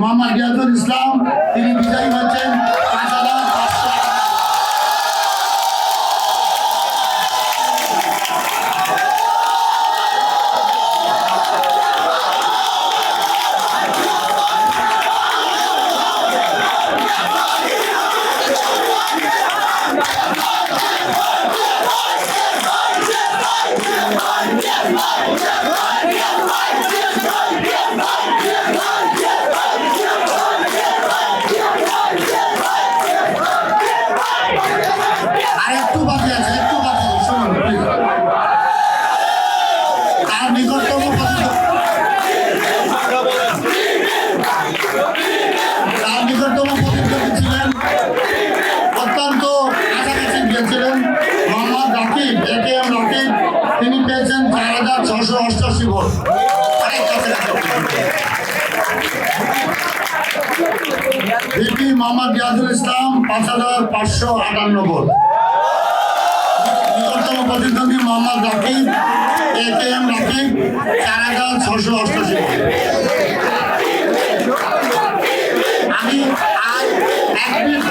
মোহাম্মদ রিয়াজুল ইসলাম তিনি বিজয়ী হয়েছেন। Герой! Герой! Герой! Герой! Герой! Герой! Герой! হাজার ছশো অষ্টাশি ভোট। ভিপি মোহাম্মদ ইসলাম পাঁচ হাজার পাঁচশো আটান্ন ভোট। কে চার হাজার ছশো অষ্টাশি আমি আর এক মিনিট